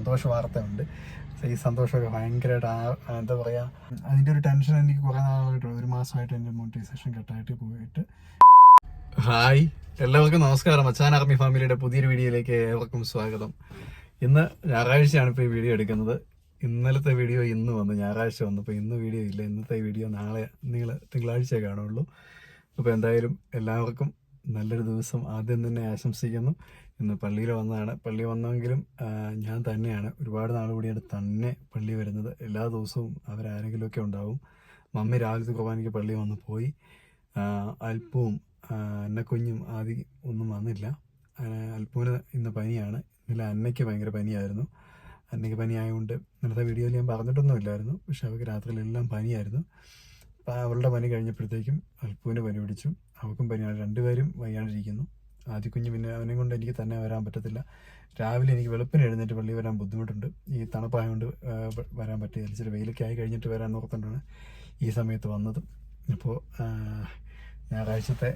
സന്തോഷ വാർത്തയുണ്ട്. ഈ സന്തോഷമൊക്കെ ഭയങ്കരമായിട്ട് ആ എന്താ പറയുക അതിന്റെ ഒരു ടെൻഷൻ എനിക്ക് കുറേ നാളായിട്ട് ഒരു മാസമായിട്ട് എന്റെ മോട്ടിവേഷൻ കട്ടായിട്ട് പോയിട്ട്. ഹായ്. എല്ലാവർക്കും നമസ്കാരം. അച്ചാൻ ആർമി ഫാമിലിയുടെ പുതിയൊരു വീഡിയോയിലേക്ക് ഏവർക്കും സ്വാഗതം. ഇന്ന് ഞായറാഴ്ചയാണ് ഇപ്പോൾ ഈ വീഡിയോ എടുക്കുന്നത്. ഇന്നലത്തെ വീഡിയോ ഇന്ന് വന്നു ഞായറാഴ്ച വന്നപ്പോൾ ഇന്ന് വീഡിയോ ഇല്ല. ഇന്നത്തെ വീഡിയോ നാളെ നിങ്ങൾ തിങ്കളാഴ്ച കാണുള്ളൂ. അപ്പോൾ എന്തായാലും എല്ലാവർക്കും നല്ലൊരു ദിവസം ആദ്യം തന്നെ ആശംസിക്കുന്നു. ഇന്ന് പള്ളിയിൽ വന്നതാണ്. പള്ളി വന്നെങ്കിലും ഞാൻ തന്നെയാണ്. ഒരുപാട് നാൾ കൂടിയാണ് തന്നെ പള്ളി വരുന്നത്. എല്ലാ ദിവസവും അവരാരെങ്കിലുമൊക്കെ ഉണ്ടാവും. മമ്മി രാവിലത്തെ കുർബാനയ്ക്ക് പള്ളി വന്ന് പോയി. അല്പവും കുഞ്ഞും ആദ്യം ഒന്നും വന്നില്ല. അല്പവിന് ഇന്ന് പനിയാണ്. ഇന്നലെ അന്നയ്ക്ക് ഭയങ്കര പനിയായിരുന്നു. അന്നയ്ക്ക് പനിയായതുകൊണ്ട് ഇന്നലത്തെ വീഡിയോയിൽ ഞാൻ പറഞ്ഞിട്ടൊന്നുമില്ലായിരുന്നു പക്ഷെ അവർക്ക് രാത്രിയിലെല്ലാം പനിയായിരുന്നു. അവളുടെ പനി കഴിഞ്ഞപ്പോഴത്തേക്കും അല്പൂന് പനി പിടിച്ചു. അവൾക്കും പനിയാണ്. രണ്ടുപേരും വയ്യാണ്ടിരിക്കുന്നു. ആദ്യ കുഞ്ഞ് പിന്നെ അവനെ കൊണ്ട് എനിക്ക് തന്നെ വരാൻ പറ്റത്തില്ല. രാവിലെ എനിക്ക് വെളുപ്പിന് എഴുന്നേറ്റ് പള്ളി വരാൻ ബുദ്ധിമുട്ടുണ്ട്. ഈ തണുപ്പായതുകൊണ്ട് വരാൻ പറ്റില്ല. ചില വെയിലൊക്കെ ആയി കഴിഞ്ഞിട്ട് വരാൻ ഓർത്തുകൊണ്ടാണ് ഈ സമയത്ത് വന്നത്. അപ്പോൾ ഞായറാഴ്ചത്തെ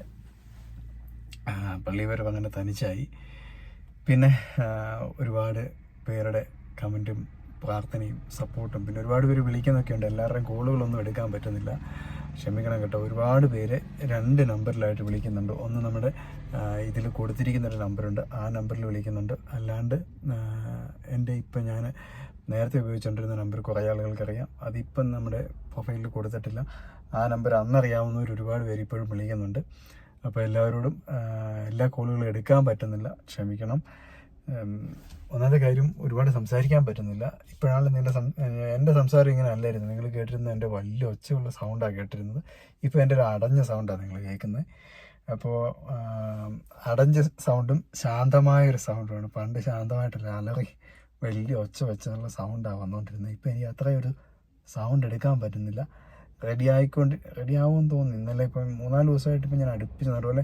പള്ളി വരവ് അങ്ങനെ തനിച്ചായി. പിന്നെ ഒരുപാട് പേരുടെ കമന്റും പ്രാർത്ഥനയും സപ്പോർട്ടും പിന്നെ ഒരുപാട് പേര് വിളിക്കുന്നൊക്കെ ഉണ്ട് എല്ലാവരുടെയും കോളുകളൊന്നും എടുക്കാൻ പറ്റുന്നില്ല. ക്ഷമിക്കണം കേട്ടോ. ഒരുപാട് പേര് രണ്ട് നമ്പറിലായിട്ട് വിളിക്കുന്നുണ്ട്. ഒന്ന് നമ്മുടെ ഇതിൽ കൊടുത്തിരിക്കുന്ന ഒരു നമ്പറുണ്ട്. ആ നമ്പറിൽ വിളിക്കുന്നുണ്ട്. അല്ലാണ്ട് എന്റെ ഇപ്പം ഞാൻ നേരത്തെ ഉപയോഗിച്ചുകൊണ്ടിരുന്ന നമ്പർ കുറേ ആളുകൾക്കറിയാം. അതിപ്പം നമ്മുടെ പ്രൊഫൈലിൽ കൊടുത്തിട്ടില്ല. ആ നമ്പർ അന്നറിയാവുന്നവർ ഒരുപാട് പേര് ഇപ്പോഴും വിളിക്കുന്നുണ്ട്. അപ്പോൾ എല്ലാവരോടും എല്ലാ കോളുകളും എടുക്കാൻ പറ്റുന്നില്ല. ക്ഷമിക്കണം. ഒന്നാമത്തെ കാര്യം ഒരുപാട് സംസാരിക്കാൻ പറ്റുന്നില്ല. ഇപ്പോഴാണ് നിങ്ങളുടെ എന്റെ സംസാരം ഇങ്ങനെ അല്ലായിരുന്നു. നിങ്ങൾ കേട്ടിരുന്നത് എന്റെ വലിയ ഒച്ചയുള്ള സൗണ്ടാണ് കേട്ടിരുന്നത്. ഇപ്പോൾ എന്റെ ഒരു അടഞ്ഞ സൗണ്ടാണ് നിങ്ങൾ കേൾക്കുന്നത് അപ്പോൾ അടഞ്ഞ സൗണ്ടും ശാന്തമായ ഒരു സൗണ്ടുമാണ് പണ്ട് ശാന്തമായിട്ടല്ല അലറി വലിയ ഒച്ച വെച്ചുള്ള സൗണ്ടാണ് വന്നുകൊണ്ടിരുന്നത് ഇപ്പോൾ എനിക്ക് അത്രയൊരു സൗണ്ട് എടുക്കാൻ പറ്റുന്നില്ല. റെഡി ആയിക്കൊണ്ട് റെഡി ആവുമെന്ന് തോന്നുന്നു. ഇന്നലെ ഇപ്പം മൂന്നാൽ ദിവസമായിട്ട് ഇപ്പം ഞാൻ അടുപ്പിച്ചു അതുപോലെ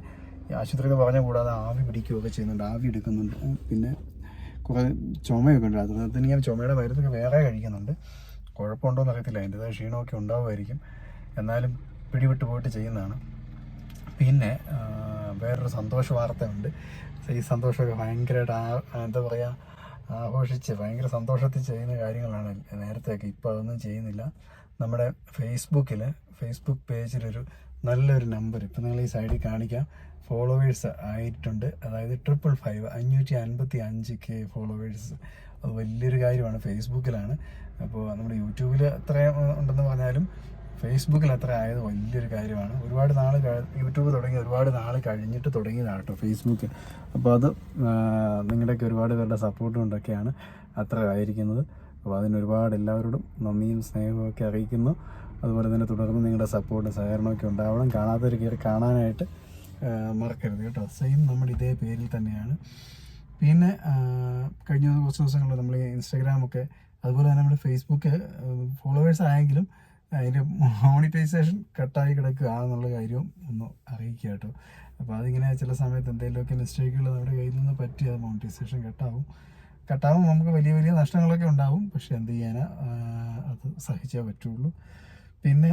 ഈ ആശുപത്രിയിൽ പറഞ്ഞ കൂടാതെ ആവി പിടിക്കുകയൊക്കെ ചെയ്യുന്നുണ്ട് ആവി എടുക്കുന്നുണ്ട്. പിന്നെ കുറേ ചുമയൊക്കെ ഉണ്ട്. അതിന് ഞാൻ ചുമയുടെ മരുന്നൊക്കെ വേറെ കഴിക്കുന്നുണ്ട്. കുഴപ്പമുണ്ടോയെന്ന് അറിയത്തില്ല. അതിന്റെതായ ക്ഷീണമൊക്കെ ഉണ്ടാവുമായിരിക്കും. എന്നാലും പിടിവിട്ട് പോയിട്ട് ചെയ്യുന്നതാണ്. പിന്നെ വേറൊരു സന്തോഷ വാർത്തയുണ്ട്. ഈ സന്തോഷമൊക്കെ ഭയങ്കരമായിട്ട് ആ എന്താ പറയുക ആഘോഷിച്ച് ഭയങ്കര സന്തോഷത്തിൽ ചെയ്യുന്ന കാര്യങ്ങളാണ് നേരത്തെയൊക്കെ. ഇപ്പോൾ അതൊന്നും ചെയ്യുന്നില്ല. നമ്മുടെ ഫേസ്ബുക്കിൽ ഫേസ്ബുക്ക് പേജിലൊരു നല്ലൊരു നമ്പർ ഇപ്പം നിങ്ങൾ ഈ സൈഡിൽ കാണിക്കാം. ഫോളോവേഴ്സ് ആയിട്ടുണ്ട്. അതായത് ട്രിപ്പിൾ ഫൈവ് അഞ്ഞൂറ്റി അൻപത്തി അഞ്ച് കെ ഫോളോവേഴ്സ് അത് വലിയൊരു കാര്യമാണ്. ഫേസ്ബുക്കിലാണ് അപ്പോൾ നമ്മുടെ യൂട്യൂബിൽ അത്രയും ഉണ്ടെന്ന് പറഞ്ഞാലും ഫേസ്ബുക്കിൽ അത്ര ആയത് വലിയൊരു കാര്യമാണ്. ഒരുപാട് നാൾ യൂട്യൂബ് തുടങ്ങി ഒരുപാട് നാൾ കഴിഞ്ഞിട്ട് തുടങ്ങിയതാണ് കേട്ടോ ഫേസ്ബുക്ക് അപ്പോൾ അത് നിങ്ങളുടെയൊക്കെ ഒരുപാട് പേരുടെ സപ്പോർട്ട് കൊണ്ടൊക്കെയാണ് അത്ര ആയിരിക്കുന്നത്. അപ്പോൾ അതിന് ഒരുപാട് എല്ലാവരോടും നന്ദിയും സ്നേഹവും ഒക്കെ അറിയിക്കുന്നു. അതുപോലെ തന്നെ തുടർന്ന് നിങ്ങളുടെ സപ്പോർട്ടും സഹകരണമൊക്കെ ഉണ്ടാവണം. കാണാത്തവർ കയറി കാണാനായിട്ട് മറക്കരുത് കേട്ടോ. സെയിം നമ്മുടെ ഇതേ പേരിൽ തന്നെയാണ്. പിന്നെ കഴിഞ്ഞ കുറച്ച് ദിവസങ്ങളിൽ നമ്മൾ ഇൻസ്റ്റാഗ്രാമൊക്കെ അതുപോലെ തന്നെ നമ്മുടെ ഫേസ്ബുക്ക് ഫോളോവേഴ്സ് ആയെങ്കിലും അതിന്റെ മോണിറ്റൈസേഷൻ കട്ടായി കിടക്കുക എന്നുള്ള കാര്യവും ഒന്ന് അറിയിക്കുക കേട്ടോ. അപ്പോൾ അതിങ്ങനെ ചില സമയത്ത് എന്തെങ്കിലുമൊക്കെ മിസ്റ്റേക്കുകൾ നമ്മുടെ കയ്യിൽ നിന്ന് പറ്റി അത് മോണിറ്റൈസേഷൻ കട്ടാവും കട്ടാവും നമുക്ക് വലിയ വലിയ നഷ്ടങ്ങളൊക്കെ ഉണ്ടാവും. പക്ഷെ എന്ത് ചെയ്യാനാ? അത് സഹിച്ചേ പറ്റുള്ളൂ. പിന്നെ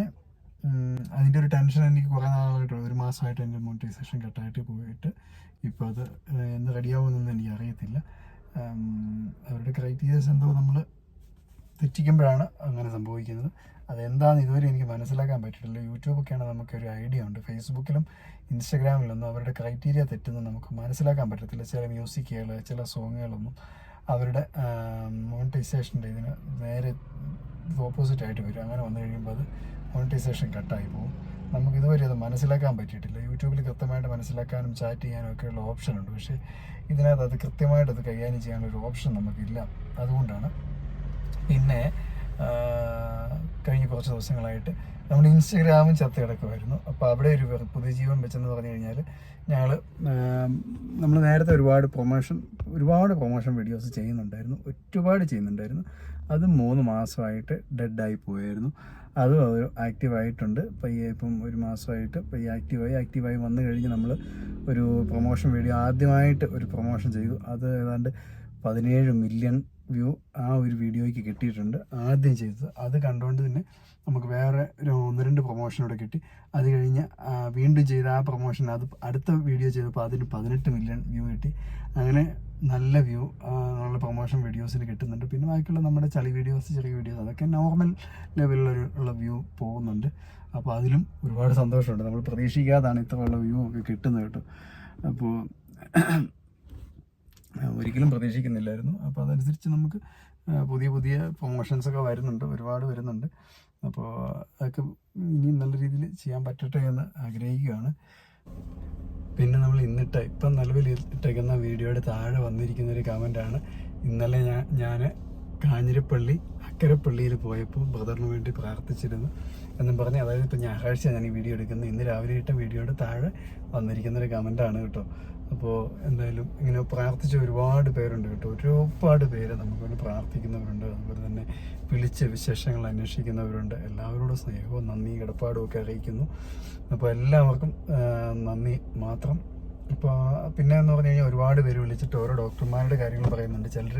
അതിന്റെ ഒരു ടെൻഷൻ എനിക്ക് കുറേ നാളായിട്ട് ഒരു മാസമായിട്ട് എന്റെ മോണിറ്റൈസേഷൻ കട്ടായിട്ട് പോയിട്ട് ഇപ്പോൾ അത് എന്ന് റെഡിയാവുമെന്നൊന്നും എനിക്ക് അറിയത്തില്ല. അവരുടെ ക്രൈറ്റീരിയസ് എന്തോ നമ്മൾ തെറ്റിക്കുമ്പോഴാണ് അങ്ങനെ സംഭവിക്കുന്നത്. അതെന്താണെന്ന് ഇതുവരെ എനിക്ക് മനസ്സിലാക്കാൻ പറ്റിയിട്ടില്ല. യൂട്യൂബൊക്കെയാണ് നമുക്കൊരു ഐഡിയ ഉണ്ട്. ഫേസ്ബുക്കിലും ഇൻസ്റ്റഗ്രാമിലൊന്നും അവരുടെ ക്രൈറ്റീരിയ തെറ്റുന്നത് നമുക്ക് മനസ്സിലാക്കാൻ പറ്റത്തില്ല. ചില മ്യൂസിക്കുകൾ ചില സോങ്ങുകളൊന്നും അവരുടെ മോണിറ്റൈസേഷന്റെ ഇതിന് നേരെ ഓപ്പോസിറ്റ് ആയിട്ട് വരും. അങ്ങനെ വന്നു കഴിയുമ്പോൾ അത് മോണിറ്റൈസേഷൻ കട്ടായി പോകും നമുക്ക് ഇതുവരെ അത് മനസ്സിലാക്കാൻ പറ്റിയിട്ടില്ല. യൂട്യൂബിൽ കൃത്യമായിട്ട് മനസ്സിലാക്കാനും ചാറ്റ് ചെയ്യാനും ഒക്കെയുള്ള ഓപ്ഷൻ ഉണ്ട്. പക്ഷേ ഇതിനകത്ത് അത് കൃത്യമായിട്ട് അത് കൈകാര്യം ചെയ്യാനുള്ള ഒരു ഓപ്ഷൻ നമുക്കില്ല. അതുകൊണ്ടാണ്. പിന്നെ കുറച്ച് ദിവസങ്ങളായിട്ട് നമ്മൾ ഇൻസ്റ്റഗ്രാമും ചത്ത് കിടക്കുമായിരുന്നു അപ്പോൾ അവിടെ ഒരു പുതിയ ജീവൻ വെച്ചെന്ന് പറഞ്ഞു കഴിഞ്ഞാൽ ഞങ്ങൾ നമ്മൾ നേരത്തെ ഒരുപാട് പ്രൊമോഷൻ ഒരുപാട് പ്രൊമോഷൻ വീഡിയോസ് ചെയ്യുന്നുണ്ടായിരുന്നു. ഒരുപാട് ചെയ്യുന്നുണ്ടായിരുന്നു. അത് മൂന്ന് മാസമായിട്ട് ഡെഡായി പോയായിരുന്നു. അതും അവർ ആക്റ്റീവായിട്ടുണ്ട് പയ്യെ ഇപ്പം ഒരു മാസമായിട്ട് പയ്യെ ആക്റ്റീവായി ആക്റ്റീവായി വന്നു കഴിഞ്ഞ് നമ്മൾ ഒരു പ്രൊമോഷൻ വീഡിയോ ആദ്യമായിട്ട് ഒരു പ്രൊമോഷൻ ചെയ്തു. അത് ഏതാണ്ട് പതിനേഴ് മില്യൺ വ്യൂ ആ ഒരു വീഡിയോയ്ക്ക് കിട്ടിയിട്ടുണ്ട്. ആദ്യം ചെയ്തത് അത് കണ്ടുകൊണ്ട് തന്നെ നമുക്ക് വേറെ ഒരു ഒന്ന് രണ്ട് പ്രൊമോഷനോടെ കിട്ടി. അത് കഴിഞ്ഞ് വീണ്ടും ചെയ്ത ആ പ്രൊമോഷൻ അത് അടുത്ത വീഡിയോ ചെയ്തപ്പോൾ അതിന് പതിനെട്ട് മില്യൺ വ്യൂ കിട്ടി. അങ്ങനെ നല്ല വ്യൂ നല്ല പ്രൊമോഷൻ വീഡിയോസിന് കിട്ടുന്നുണ്ട്. പിന്നെ ബാക്കിയുള്ള നമ്മുടെ ചളി വീഡിയോസ് ചെറിയ വീഡിയോസ് അതൊക്കെ നോർമൽ ലെവലിലൊരു ഉള്ള വ്യൂ പോകുന്നുണ്ട്. അപ്പോൾ അതിലും ഒരുപാട് സന്തോഷമുണ്ട്. നമ്മൾ പ്രതീക്ഷിക്കാതാണ് ഇത്രയുള്ള വ്യൂ ഒക്കെ കിട്ടുന്നത് കേട്ടോ. അപ്പോൾ ഒരിക്കലും പ്രതീക്ഷിക്കുന്നില്ലായിരുന്നു. അപ്പോൾ അതനുസരിച്ച് നമുക്ക് പുതിയ പുതിയ പ്രൊമോഷൻസ് ഒക്കെ വരുന്നുണ്ട് ഒരുപാട് വരുന്നുണ്ട്. അപ്പോൾ അതൊക്കെ ഇനിയും നല്ല രീതിയിൽ ചെയ്യാൻ പറ്റട്ടെ എന്ന് ആഗ്രഹിക്കുകയാണ്. പിന്നെ നമ്മൾ ഇന്നിട്ട് ഇപ്പം നിലവിൽ ഇട്ടേക്കുന്ന വീഡിയോയുടെ താഴെ വന്നിരിക്കുന്ന ഒരു കമന്റാണ് ഇന്നലെ ഞാൻ ഞാൻ കാഞ്ഞിരപ്പള്ളി അക്കരപ്പള്ളിയിൽ പോയപ്പോൾ ബ്രദറിന് വേണ്ടി പ്രാർത്ഥിച്ചിരുന്നു എന്നും പറഞ്ഞ് അതായത് ഇപ്പോൾ ഞായറാഴ്ച ഞാൻ ഈ വീഡിയോ എടുക്കുന്നത്. ഇന്ന് രാവിലെ ഇട്ട വീഡിയോയുടെ താഴെ വന്നിരിക്കുന്ന ഒരു കമന്റാണ് കേട്ടോ. അപ്പോൾ എന്തായാലും ഇങ്ങനെ പ്രാർത്ഥിച്ച ഒരുപാട് പേരുണ്ട് കേട്ടോ. ഒരുപാട് പേര് നമുക്ക് വേണ്ടി പ്രാർത്ഥിക്കുന്നവരുണ്ട്. അതുപോലെ തന്നെ വിളിച്ച് വിശേഷങ്ങൾ അന്വേഷിക്കുന്നവരുണ്ട്. എല്ലാവരോടും സ്നേഹവും നന്ദി കിടപ്പാടും ഒക്കെ അറിയിക്കുന്നു. അപ്പോൾ എല്ലാവർക്കും നന്ദി മാത്രം. ഇപ്പോൾ പിന്നെ എന്ന് പറഞ്ഞു കഴിഞ്ഞാൽ ഒരുപാട് പേര് വിളിച്ചിട്ട് ഓരോ ഡോക്ടർമാരുടെ കാര്യങ്ങൾ പറയുന്നുണ്ട്. ചിലർ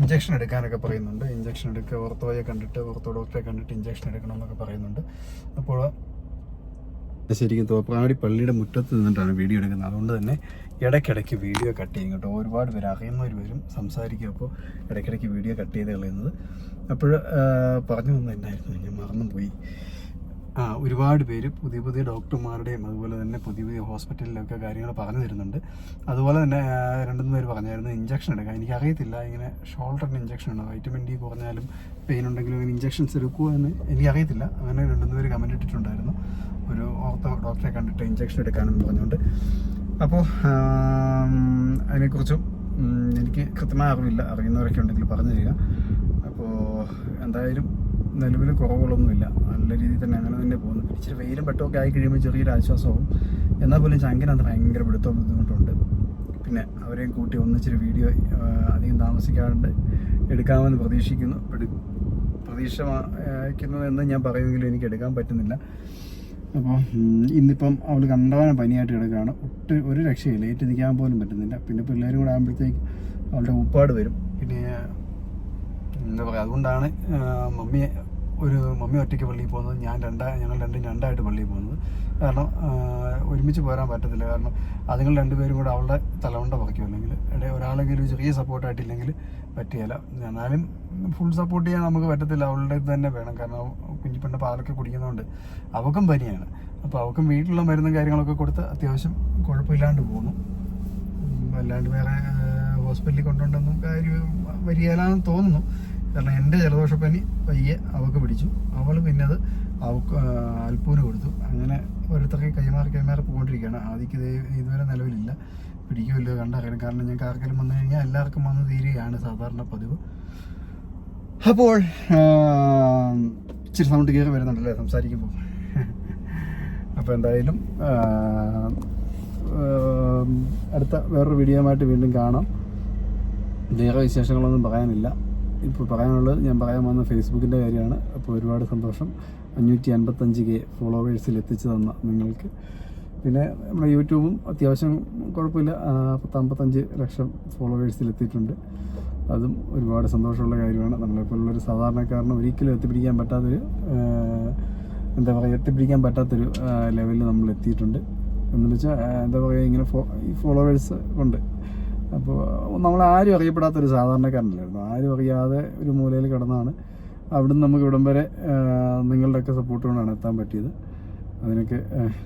ഇഞ്ചക്ഷൻ എടുക്കാനൊക്കെ പറയുന്നുണ്ട്. ഇഞ്ചക്ഷൻ എടുക്കുക ഓർത്തോയെ കണ്ടിട്ട് ഓർത്തോ ഡോക്ടറെ കണ്ടിട്ട് ഇഞ്ചക്ഷൻ എടുക്കണം എന്നൊക്കെ പറയുന്നുണ്ട്. അപ്പോൾ ശരിക്കും തോപ്രാടി പള്ളിയുടെ മുറ്റത്ത് നിന്നിട്ടാണ് വീഡിയോ എടുക്കുന്നത്. അതുകൊണ്ട് തന്നെ ഇടയ്ക്കിടയ്ക്ക് വീഡിയോ കട്ട് ചെയ്യും കേട്ടോ. ഒരുപാട് പേര് അറിയുന്നവർ വരും സംസാരിക്കും. അപ്പോൾ ഇടയ്ക്കിടയ്ക്ക് വീഡിയോ കട്ട് ചെയ്ത് കളയുന്നത്. അപ്പോൾ പറഞ്ഞു വന്നത് എന്നായിരുന്നു ഞാൻ മറന്നും പോയി ആ ഒരുപാട് പേര് പുതിയ പുതിയ ഡോക്ടർമാരുടെയും അതുപോലെ തന്നെ പുതിയ പുതിയ ഹോസ്പിറ്റലിലൊക്കെ കാര്യങ്ങൾ പറഞ്ഞു തരുന്നുണ്ട്. അതുപോലെ തന്നെ ആ, പേര് പറഞ്ഞായിരുന്നു ഇഞ്ചക്ഷൻ എടുക്കാൻ. എനിക്കറിയത്തില്ല ഇങ്ങനെ ഷോൾഡറിന് ഇഞ്ചക്ഷൻ ഉണ്ടോ? വൈറ്റമിൻ ഡി കുറഞ്ഞാലും പെയിൻ ഉണ്ടെങ്കിലും അങ്ങനെ ഇഞ്ചക്ഷൻസ് എടുക്കുമോ എന്ന് എനിക്കറിയത്തില്ല. അങ്ങനെ രണ്ട് മൂന്ന് പേര് കമന്റ് ഇട്ടിട്ടുണ്ടായിരുന്നു. ഒരു ഓർത്തോ ഡോക്ടറെ കണ്ടിട്ട് ഇഞ്ചക്ഷൻ എടുക്കാനെന്ന് പറഞ്ഞുകൊണ്ട്. അപ്പോൾ അതിനെക്കുറിച്ചും എനിക്ക് കൃത്യമായ അറിവില്ല. അറിയുന്നവരൊക്കെ ഉണ്ടെങ്കിൽ പറഞ്ഞു തരിക. അപ്പോൾ എന്തായാലും നിലവിൽ കുറവുകളൊന്നുമില്ല. നല്ല രീതിയിൽ തന്നെ അങ്ങനെ തന്നെ പോകുന്നു. ഇച്ചിരി വെയിലും പെട്ടൊക്കെ ആയി കഴിയുമ്പോൾ ചെറിയൊരു ആശ്വാസവും. എന്നാൽ പോലും ചങ്കിനകത്ത് ഭയങ്കര പിടുത്തവും ബുദ്ധിമുട്ടുണ്ട്. പിന്നെ അവരെയും കൂട്ടി ഒന്നിച്ചൊരു വീഡിയോ അധികം താമസിക്കാണ്ട് എടുക്കാമെന്ന് പ്രതീക്ഷിക്കുന്നു. എടു- പ്രതീക്ഷ എന്ന് ഞാൻ പറയുമെങ്കിലും എനിക്ക് എടുക്കാൻ പറ്റുന്നില്ല. അപ്പോൾ ഇന്നിപ്പം അവൾ കണ്ടവനെ പനിയായിട്ട് കിടക്കുകയാണ്. ഒട്ട് ഒരു രക്ഷയില്ല ഏറ്റു നിൽക്കാൻ പോലും പറ്റുന്നില്ല. പിന്നെ പിള്ളേരും കൂടെ ആകുമ്പോഴത്തേക്ക് അവളുടെ ഉപ്പാട് വരും. പിന്നെ എന്താ പറയുക അതുകൊണ്ടാണ് മമ്മിയെ മമ്മി ഒരു മമ്മി ഒറ്റയ്ക്ക് പള്ളിയിൽ പോകുന്നത് ഞാൻ രണ്ടാ ഞങ്ങൾ രണ്ടും രണ്ടായിട്ട് പള്ളിയിൽ പോകുന്നത്. കാരണം ഒരുമിച്ച് പോരാൻ പറ്റത്തില്ല. കാരണം അതുങ്ങൾ രണ്ടുപേരും കൂടെ അവളുടെ തലവണ്ട പറിക്കും. അല്ലെങ്കിൽ ഇടയിൽ ഒരാളെങ്കിലും ചെറിയ സപ്പോർട്ടായിട്ടില്ലെങ്കിൽ പറ്റിയല്ല എന്നാലും ഫുൾ സപ്പോർട്ട് ചെയ്യാൻ നമുക്ക് പറ്റത്തില്ല. അവളുടെ ഇത് തന്നെ വേണം. കാരണം അവ- പെണ്ണ് പാലൊക്കെ കുടിക്കുന്നതുകൊണ്ട് അവക്കും പനിയാണ്. അപ്പോൾ അവക്കും വീട്ടിലുള്ള മരുന്നും കാര്യങ്ങളൊക്കെ കൊടുത്ത് അത്യാവശ്യം കുഴപ്പമില്ലാണ്ട് പോകുന്നു. അല്ലാണ്ട് വേറെ ഹോസ്പിറ്റലിൽ കൊണ്ടുകൊണ്ടൊന്നും കാര്യം വരികയില്ലാന്ന് തോന്നുന്നു. കാരണം എന്റെ ജലദോഷപ്പനി പയ്യെ അവൾക്ക് പിടിച്ചു. അവൾ പിന്നെ അത് അവക്ക് ആ, അൽപ്പൂന് കൊടുത്തു. അങ്ങനെ ഓരോരുത്തർക്ക് കൈമാറി കൈമാറി പോകൊണ്ടിരിക്കുകയാണ് ആദ്യക്ക് ഇത് ഇതുവരെ നിലവിലില്ല. പിടിക്കുമല്ലോ കണ്ടറിയണം കാരണം ഞങ്ങൾക്ക് ആർക്കെങ്കിലും വന്നു കഴിഞ്ഞാൽ എല്ലാവർക്കും വന്ന് തീരുകയാണ് സാധാരണ പതിവ്. അപ്പോൾ ഇച്ചിരി സൗണ്ട് കയറി വരുന്നുണ്ടല്ലേ? സംസാരിക്കുമ്പോൾ. അപ്പോൾ എന്തായാലും അടുത്ത വേറൊരു വീഡിയോയുമായിട്ട് വീണ്ടും കാണാം. വേറെ വിശേഷങ്ങളൊന്നും പറയാനില്ല. ഇപ്പോൾ പറയാനുള്ളത് ഞാൻ പറയാൻ വന്ന ഫേസ്ബുക്കിന്റെ കാര്യമാണ്. അപ്പോൾ ഒരുപാട് സന്തോഷം. അഞ്ഞൂറ്റി അൻപത്തഞ്ച് കെ ഫോളോവേഴ്സിൽ എത്തിച്ചു തന്ന നിങ്ങൾക്ക്. പിന്നെ നമ്മുടെ യൂട്യൂബും അത്യാവശ്യം കുഴപ്പമില്ല. പത്തമ്പത്തഞ്ച് ലക്ഷം ഫോളോവേഴ്സിൽ എത്തിയിട്ടുണ്ട്. അതും ഒരുപാട് സന്തോഷമുള്ള കാര്യമാണ്. നമ്മളെപ്പോലുള്ളൊരു സാധാരണക്കാരന് ഒരിക്കലും എത്തിപ്പിടിക്കാൻ പറ്റാത്തൊരു എന്താ പറയുക എത്തിപ്പിടിക്കാൻ പറ്റാത്തൊരു ലെവലിൽ നമ്മൾ എത്തിയിട്ടുണ്ട്. എന്ന് വെച്ചാൽ എന്താ പറയുക ഇങ്ങനെ ഫോ ഈ ഫോളോവേഴ്സ് ഉണ്ട് അപ്പോൾ നമ്മൾ ആരും അറിയപ്പെടാത്തൊരു സാധാരണക്കാരനല്ലായിരുന്നു. ആരും അറിയാതെ ഒരു മൂലയിൽ കിടന്നാണ്. അവിടുന്ന് നമുക്ക് ഇവിടം വരെ നിങ്ങളുടെയൊക്കെ സപ്പോർട്ട് കൊണ്ടാണ് എത്താൻ പറ്റിയത്. അതിനൊക്കെ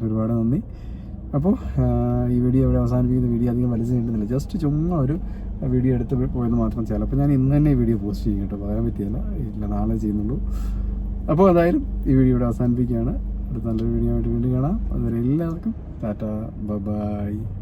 ഒരുപാട് നന്ദി. അപ്പോൾ ഈ വീഡിയോ ഇവിടെ അവസാനിപ്പിക്കുന്ന വീഡിയോ അധികം വലിച്ചു നീട്ടുന്നില്ല. ജസ്റ്റ് ചുമ്മാ ഒരു വീഡിയോ എടുത്ത് പോയത് മാത്രം ചിലപ്പോൾ ഞാൻ ഇന്ന് തന്നെ ഈ വീഡിയോ പോസ്റ്റ് ചെയ്യും കേട്ടോ. പറയാൻ പറ്റിയല്ല. ഇല്ല നാളെ ചെയ്യുന്നുള്ളൂ. അപ്പോൾ അതായാലും ഈ വീഡിയോ ഇവിടെ അവസാനിപ്പിക്കുകയാണ്. അടുത്ത നല്ലൊരു വീഡിയോ ആയിട്ട് വീണ്ടും കാണാം. അതുവരെ എല്ലാവർക്കും ടാറ്റ. ബൈ.